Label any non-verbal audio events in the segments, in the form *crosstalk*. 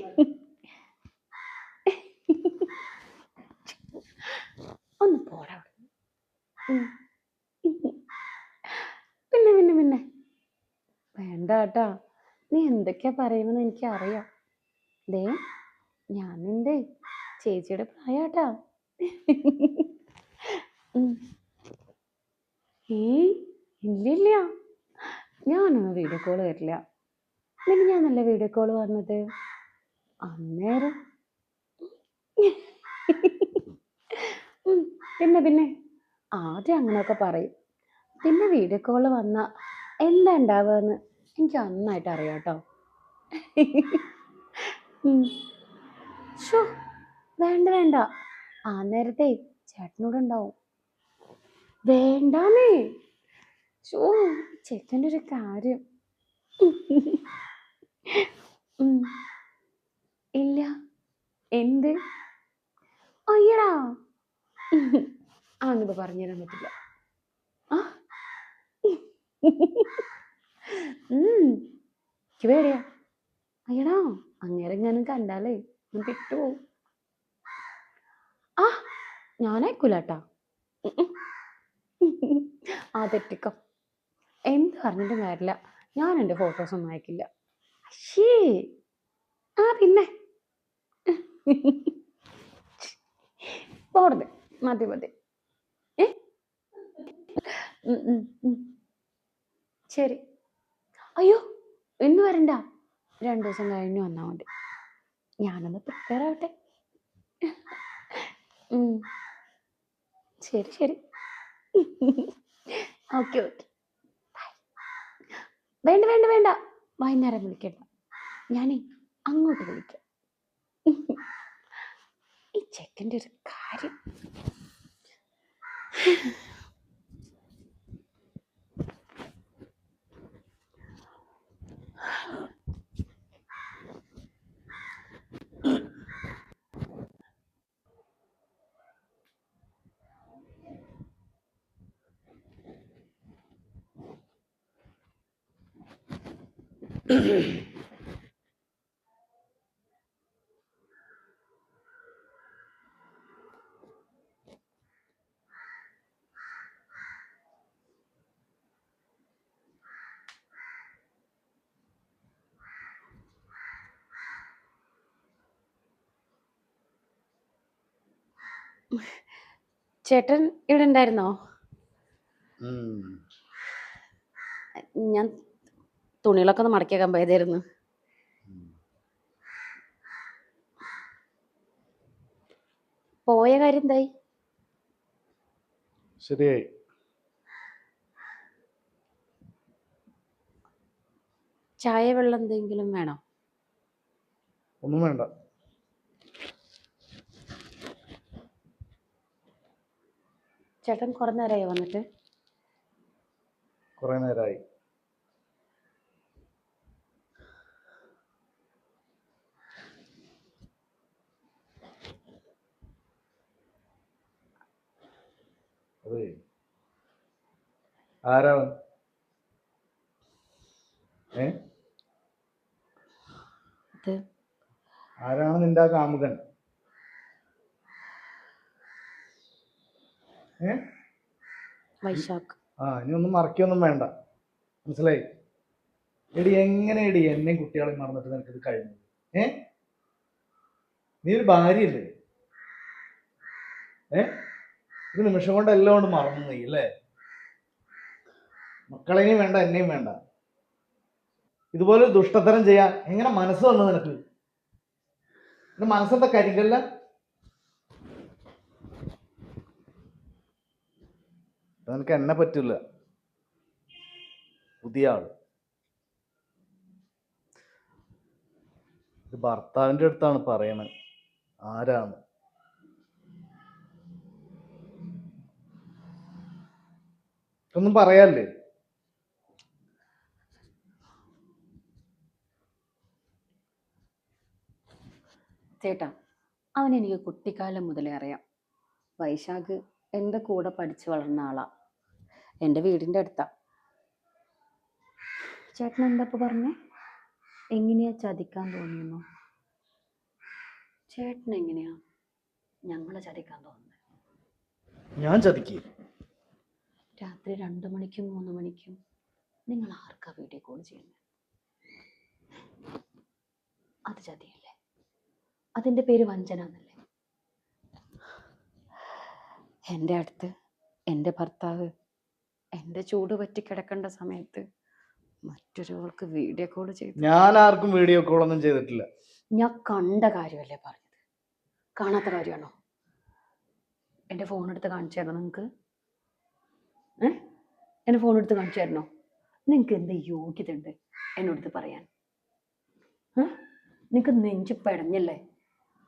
*laughs* ഒന്ന് പോരാ. പിന്നെ പിന്നെ പിന്നെ. വേണ്ട കേട്ടാ. നീ എന്തൊക്കെയാ പറയുമെന്ന് എനിക്ക് അറിയാം ദേ ഞാൻ നിന്റെ ചേച്ചിയുടെ പ്രായാട്ടാ. ഏ ഇല്ല ഞാനൊന്നും വീഡിയോ കോൾ വരില്ല പിന്നെ ഞാൻ നല്ല വീഡിയോ കോൾ വന്നത്? അന്നേരം പിന്നെ പിന്നെ? ആദ്യം അങ്ങനെയൊക്കെ പറയും. പിന്നെ വീഡിയോ കോൾ വന്ന എന്താ ഉണ്ടാവുകയെന്ന് എനിക്ക് നന്നായിട്ട് അറിയാം കേട്ടോ. വേണ്ട വേണ്ട. ആ നേരത്തെ ചേട്ടനോട് ഉണ്ടാവും. വേണ്ടാന്നേ. ഷോ ചേട്ടന്റെ ഒരു കാര്യം. ഇല്ല. എന്ത്? അയ്യടാ. പറഞ്ഞു പറഞ്ഞുതരാൻ പറ്റില്ല. ആ. അയ്യടാ അങ്ങേരെ അങ്ങേരെങ്ങാനും കണ്ടാലേ ഞാൻ പെട്ടുപോകും ആ ഞാനയക്കൂലാട്ടാ. ആ തെറ്റിക്കോ. എന്ത് പറഞ്ഞിട്ടും കാര്യമില്ല. ഞാൻ എന്റെ ഫോട്ടോസ് ഒന്നും അയക്കില്ല. ആ പിന്നെ? പോടത് മതി മതി. ഏ. ശരി. അയ്യോ ഇന്ന് വരണ്ട. രണ്ടു ദിവസം കഴിഞ്ഞ് വന്നാൽ മതി. ഞാനൊന്ന് പ്രിപ്പയർ ആവട്ടെ. ശരി ശരി. Okay okay. വേണ്ട വേണ്ട വേണ്ട. വൈകുന്നേരം വിളിക്കണ്ട. ഞാനേ അങ്ങോട്ട് വിളിക്കാം. ചെക്കന്റെ ഒരു കാര്യം. *coughs* ചേട്ടൻ ഇവിടെ ഉണ്ടായിരുന്നോ? ഞാൻ തുണികളൊക്കെ ഒന്ന് മടക്കിയേക്കാൻ പോയതായിരുന്നു. പോയ കാര്യം എന്തായി? ശരിയായി. ചായ വെള്ളം എന്തെങ്കിലും വേണോ? ഒന്നും വേണ്ട. ചേട്ടൻ കുറെ നേരമായി വന്നിട്ട്? കുറെ നേരമായി അതെ. ആരാണ് ഏ? ആരാണ് നിന്റെ കാമുകൻ? വൈശാഖ്. ആ ഇനി ഒന്നും മറക്കൊന്നും വേണ്ട. മനസ്സിലായി? എടി എങ്ങനെ എടി എന്നെയും കുട്ടികളെ മറന്നിട്ട് നിനക്കിത് കഴിഞ്ഞു ഏ? നീ ഒരു ഭാര്യയല്ലേ? ഏ? ഒരു നിമിഷം കൊണ്ട് എല്ലാം കൊണ്ട് മറന്നു നീ അല്ലേ? മക്കളെയും വേണ്ട എന്നെയും വേണ്ട. ഇതുപോലെ ദുഷ്ടത്തരം ചെയ്യാൻ എങ്ങനെ മനസ്സ് വന്നു നിനക്ക്? മനസ്സിന്റെ മനസ്സെന്താ കരിങ്കല്ല? നിനക്ക് എന്നെ പറ്റില്ല പുതിയ ആൾ ഇത് ഭർത്താവിന്റെ അടുത്താണ് പറയണത് ആരാണ്? ഒന്നും പറയാല്ലേ ചേട്ടാ അവൻ എനിക്ക് കുട്ടിക്കാലം മുതലേ അറിയാം. വൈശാഖ് എന്റെ കൂടെ പഠിച്ചു വളർന്ന ആളാ. എന്റെ വീടിന്റെ അടുത്താ. ചേട്ടൻ എന്താ ഇപ്പൊ പറഞ്ഞേ? എങ്ങനെയാ ചതിക്കാൻ തോന്നിയെന്നു? ചേട്ടൻ എങ്ങനെയാ? ഞങ്ങളെ ചതിക്കാൻ തോന്നുന്നത് ഞാൻ ചതിക്കുക രാത്രി രണ്ട് മണിക്കും മൂന്ന് മണിക്കും നിങ്ങൾ ആർക്കാ വീഡിയോ കോൾ ചെയ്യുന്നത് അത് ചതിയല്ലേ? അതിന്റെ പേര് വഞ്ചന എന്നല്ലേ എന്റെ അടുത്ത് എന്റെ ഭർത്താവ് എന്റെ ചൂട് പറ്റി കിടക്കേണ്ട സമയത്ത് മറ്റൊരാൾക്ക് വീഡിയോ കോൾ ചെയ്തു ഞാൻ ആർക്കും വീഡിയോ കോൾ ഒന്നും ചെയ്തിട്ടില്ല. ഞാൻ കണ്ട കാര്യമല്ലേ പറഞ്ഞത്? കാണാത്ത കാര്യമാണോ? എന്റെ ഫോൺ എടുത്ത് കാണിച്ചു തരണോ നിങ്ങൾക്ക് ഏ? എന്റെ ഫോൺ എടുത്ത് കാണിച്ചു തരണോ നിങ്ങൾക്ക് എന്ത് യോഗ്യത ഉണ്ട് എന്നോടത്ത് പറയാൻ നിങ്ങൾക്ക് നെഞ്ചു പെടഞ്ഞല്ലേ?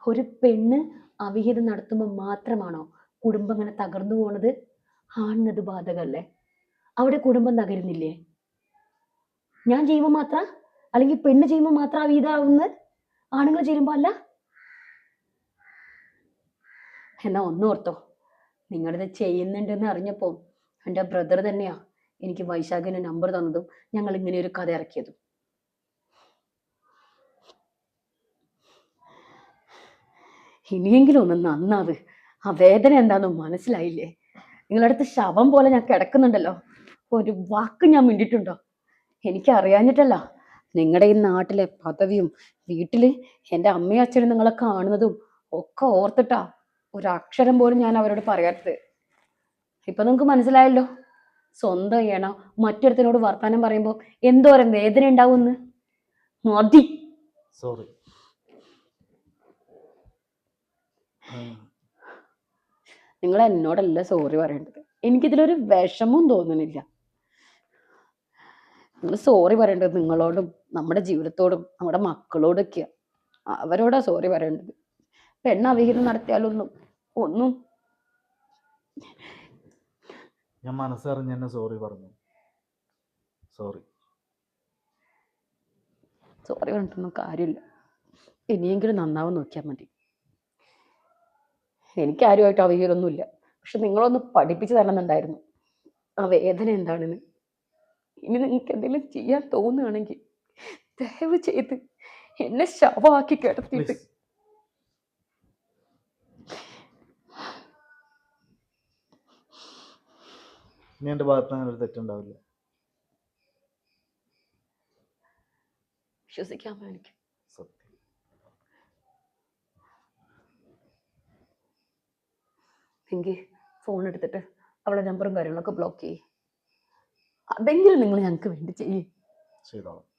ഒരു പെണ്ണ് അവിഹിതം നടത്തുമ്പോൾ മാത്രമാണോ കുടുംബം ഇങ്ങനെ തകർന്നു പോണത്? ആണിനത് ബാധകല്ലേ അവിടെ കുടുംബം തകരുന്നില്ലേ? ഞാൻ ചെയ്യുമ്പോൾ മാത്ര? അല്ലെങ്കിൽ പെണ്ണ് ചെയ്യുമ്പോൾ മാത്ര വീതാവുന്ന ആണുങ്ങൾ ചെയ്യുമ്പോൾ അല്ല? എന്നാ ഒന്നും ഓർത്തോ. നിങ്ങളിത് ചെയ്യുന്നുണ്ടെന്ന് അറിഞ്ഞപ്പോൾ എന്റെ ബ്രദർ തന്നെയാ എനിക്ക് വൈശാഖിന് നമ്പർ തന്നതും ഞങ്ങൾ ഇങ്ങനെ ഒരു കഥ ഇറക്കിയതും. ഇനിയെങ്കിലും ഒന്ന് നന്നാവ്. ആ വേദന എന്താണെന്ന് മനസ്സിലായില്ലേ? നിങ്ങളടുത്ത് ശവം പോലെ ഞാൻ കിടക്കുന്നുണ്ടല്ലോ. ഒരു വാക്ക് ഞാൻ മിണ്ടിട്ടുണ്ടോ എനിക്ക് അറിയാഞ്ഞിട്ടല്ല നിങ്ങളുടെ ഈ നാട്ടിലെ പദവിയും വീട്ടിൽ എന്റെ അമ്മയും അച്ഛനും നിങ്ങളെ കാണുന്നതും ഒക്കെ ഓർത്തിട്ടാ ഒരു അക്ഷരം പോലും ഞാൻ അവരോട് പറയാത്തത്. ഇപ്പൊ നിങ്ങൾക്ക് മനസ്സിലായല്ലോ? സ്വന്തം ചെയ്യണം മറ്റൊരുത്തനോട് വർത്താനം പറയുമ്പോൾ എന്തോരം വേദന ഉണ്ടാവുമെന്ന് മതി. സോറി നിങ്ങൾ എന്നോടല്ല സോറി പറയേണ്ടത്. എനിക്കിതിലൊരു വിഷമവും തോന്നുന്നില്ല. നിങ്ങൾ സോറി പറയേണ്ടത് നിങ്ങളോടും നമ്മുടെ ജീവിതത്തോടും നമ്മുടെ മക്കളോടൊക്കെയാണ് അവരോടാ സോറി പറയേണ്ടത്. പെണ്ണ് അവിഹിതം നടത്തിയാലൊന്നും ഒന്നും. ഞാൻ മനസ്സറിഞ്ഞ് സോറി പറഞ്ഞു. സോറി സോറി പറഞ്ഞിട്ടൊന്നും കാര്യമില്ല. ഇനിയെങ്കിലും നന്നാവും നോക്കിയാൽ മതി. എനിക്ക് ആരുമായിട്ട് അവിഹിതമൊന്നുമില്ല. പക്ഷെ നിങ്ങളൊന്ന് പഠിപ്പിച്ചു തരണമെന്നുണ്ടായിരുന്നു. ആ വേദന എന്താണെന്ന്. ഇനി നിങ്ങൾക്ക് എന്തെങ്കിലും ചെയ്യാൻ തോന്നുകയാണെങ്കിൽ ദയവ് ചെയ്ത് എന്നെ ശവമാക്കി കിടത്തിയിട്ട്. ഇനി എന്റെ ഭാഗത്ത് അങ്ങനെ ഒരു തെറ്റുണ്ടാവില്ല. വിശ്വസിക്കാമോ എനിക്ക് സത്യം. എങ്കിൽ ഫോൺ എടുത്തിട്ട് അവളെ നമ്പറും കാര്യങ്ങളൊക്കെ ബ്ലോക്ക് ചെയ്യ്. അതെങ്കിലും നിങ്ങൾ ഞങ്ങൾക്ക് വേണ്ടി ചെയ്യേ. ചെയ്തോളാം.